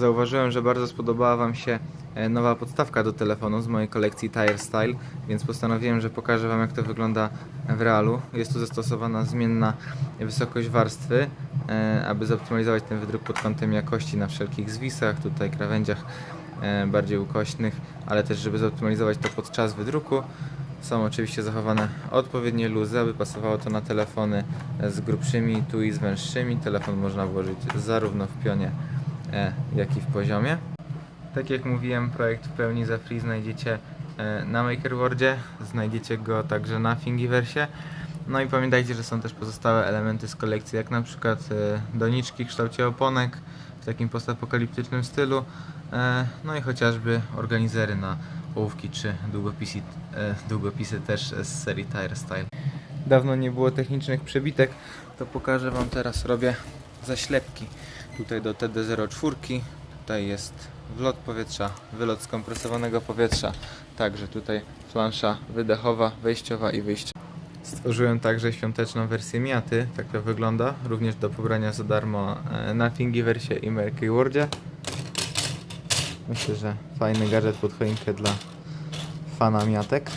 Zauważyłem, że bardzo spodobała Wam się e, nowa podstawka do telefonu z mojej kolekcji Tire Style, więc postanowiłem, że pokażę Wam jak to wygląda w realu. Jest tu zastosowana zmienna wysokość warstwy, e, aby zoptymalizować ten wydruk pod kątem jakości na wszelkich zwisach, tutaj krawędziach e, bardziej ukośnych, ale też żeby zoptymalizować to podczas wydruku. Są oczywiście zachowane odpowiednie luzy, aby pasowało to na telefony z grubszymi, tu i z węższymi. Telefon można włożyć zarówno w pionie, jak i w poziomie. Tak jak mówiłem, projekt w pełni za free znajdziecie e, na MakerWordzie, znajdziecie go także na Thingiverse. No i pamiętajcie, że są też pozostałe elementy z kolekcji, jak na przykład e, doniczki w kształcie oponek w takim postapokaliptycznym stylu, e, no i chociażby organizery na ołówki czy długopisy, e, długopisy też z serii Tire Style. Dawno nie było technicznych przebitek, to pokażę Wam teraz robię zaślepki. Tutaj do TD04, tutaj jest wlot powietrza, wylot skompresowanego powietrza, także tutaj flansza wydechowa, wejściowa i wyjściowa. Stworzyłem także świąteczną wersję Miaty, tak to wygląda, również do pobrania za darmo e, na Thingiverse i Mercury Wordzie. Myślę, że fajny gadżet pod choinkę dla fana Miatek.